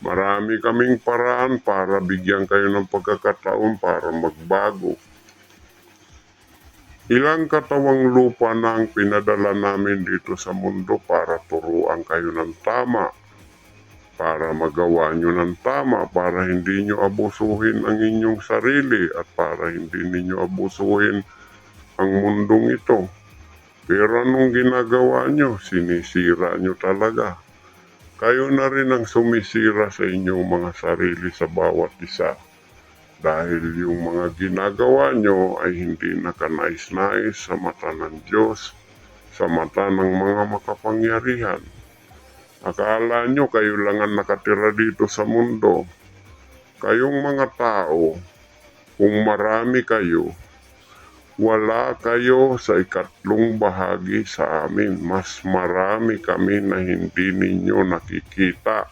Marami kaming paraan para bigyan kayo ng pagkakataon para magbago. Ilang katawang lupa na ang pinadala namin dito sa mundo para turuan kayo ng tama. Para magawa nyo ng tama, para hindi nyo abusuhin ang inyong sarili at para hindi ninyo abusuhin ang mundong ito. Pero anong ginagawa nyo? Sinisira nyo talaga. Kayo na rin ang sumisira sa inyong mga sarili sa bawat isa. Dahil yung mga ginagawa nyo ay hindi nakanais-nais sa mata ng Diyos, sa mata ng mga makapangyarihan. Akala nyo kayo lang ang nakatira dito sa mundo. Kayong mga tao, kung marami kayo, wala kayo sa ikatlong bahagi sa amin. Mas marami kami na hindi ninyo nakikita.